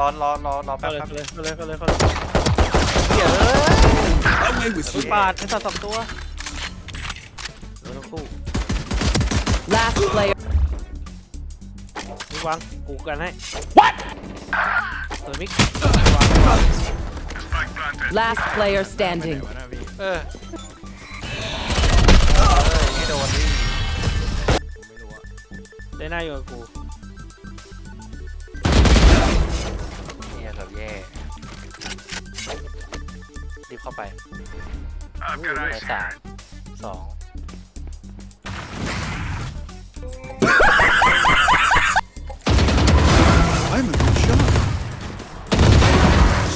รอรอรอรอแป๊เข้าบเลยแป๊บเข้าเลยเข้าเลยเข้าเลยเข้าเลยเดี๋ยว Away with อุ้ย you. ปาดไอ้สัตว์สองตัวเหลือทั้งคู่ Last player. มีวางกูกันให้ What เออมิกวางวาง Last player standing. เออเออไม่โดนดิได้หน้าอยู่กับกู รีบเข้าไปในสามสอง I'm a good shot.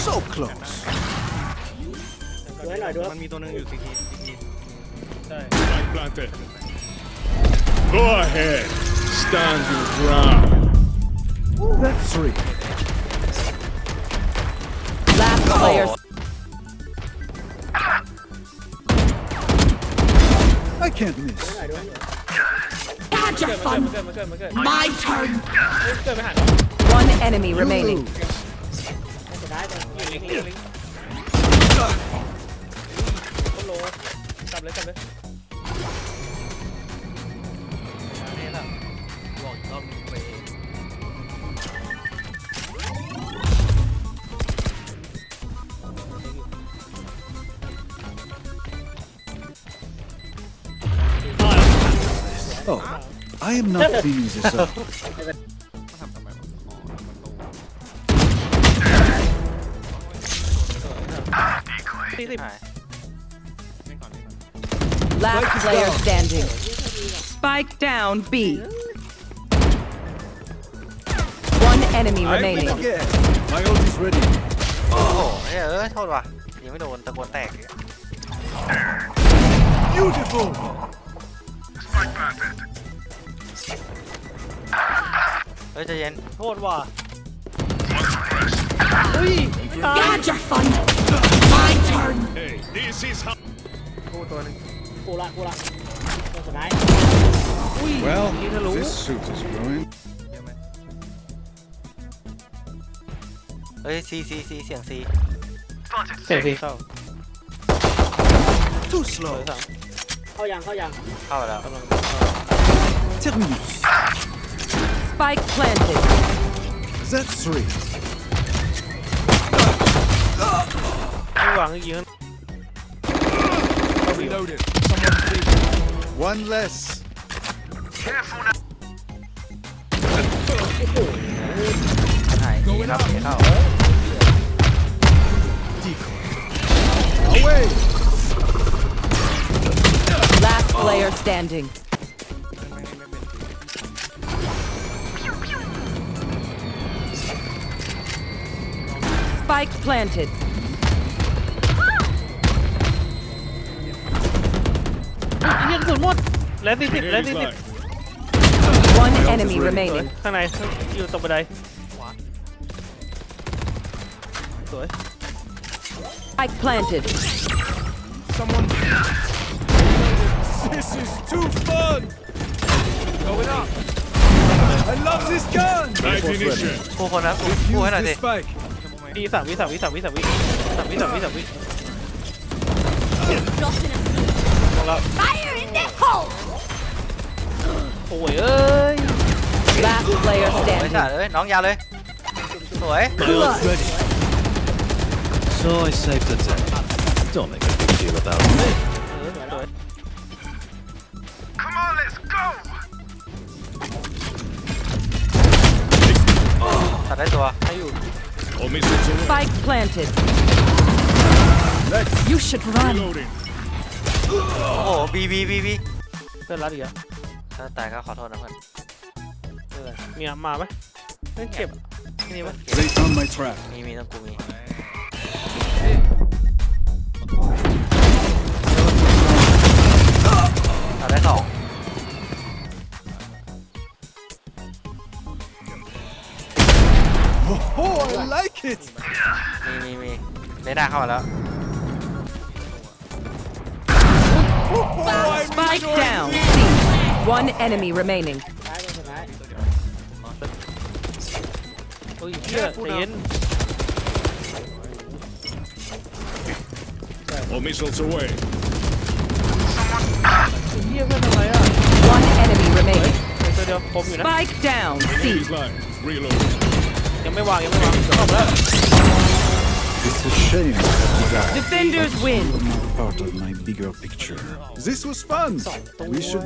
So close. ดูให้หน่อยดูมันมีตัวนึงอยู่ซีทีซีทีใช่ Spike planted. Go ahead. Stand your ground. That's three. Last player. I can't miss. มันเกิดมันเกิดมันเกิดมันเกิด My turn. เกิดไม่หัน One enemy You remaining. lose. อยู่ลิงลิงลิงโคโลกลับเลยกลับเลย am not cleaning this up. สี่สิบ หาย Last Spike is player down. standing. Spike down B. One enemy I win remaining. again. My ult is ready. โอ้โหเฮ้ยเอ้ยโทษว่ะยังไม่โดนตะโกนแตกเลย Beautiful. เฮ้ยใจเย็นโทษว่ะเฮ้ยไม่ตาย your fun. My turn. Hey, this is how. กูตัวหนึง Well, hello. this suit is growing. เฮ้ยซีซีซีเสียงซีเสียงสีเข้า Too สวย slow. สามเข้าแล้วกำลัง Terminus. Spike planted. That's three. ไม่วางอีกยืน Reloaded. Someone please. One less. หายดีครับเข้า Decoy. Away. Last player standing. Spike planted. ไอ้เหี้ยกระสุนหมดแล้วสี่สิบแล้วสี่สิบ One enemy remaining. ข้างในอยู่ตรงบันไดสวย Spike planted. Someone. This is too fun. Going up. I love this gun. By ignition. คู่คนนะคู่คู่ให้หน่อย Use สิ this spike. ปีสามวิสามวิสามวิสามวิสามวิสามวิสามวิลงแล้ว Fire in the hole. โอ้ยเอ้ย Last player โอ้ย standing. จ่าเอ้ยน้องยาวเลยสวย My ult's ready. So it's safe to say. Don't make a big deal about it. เออสวย ตัดได้ตัวให้อยู่ All missiles away. Spike planted. Let's You should run. Reloading. โอ้โหบีบีบีบีเพื่อนรัดอีกแล้วถ้าตายก็ขอโทษนะเพื่อนเออมีอะมาไหมเล่นเก็บนี่ไหม They found my trap. มีมีต้องกูมี Oh, I like it. มีมีมีเลน่าเข้ามาแล้ว Spike down. One enemy remaining. ฮ้ยเชื่อใจเย็น All missiles away. เฮียเพื่อนทำไมอ่ะ One enemy remaining. เดี๋ยวเดี๋ยวผมอยู่นะ Spike down. C. Enemy's line. Reload. ยังไม่วางยังไม่วางเข้ามาแล้ว It's a shame that you guys Defenders win. are part of my bigger picture. This was fun. Song We should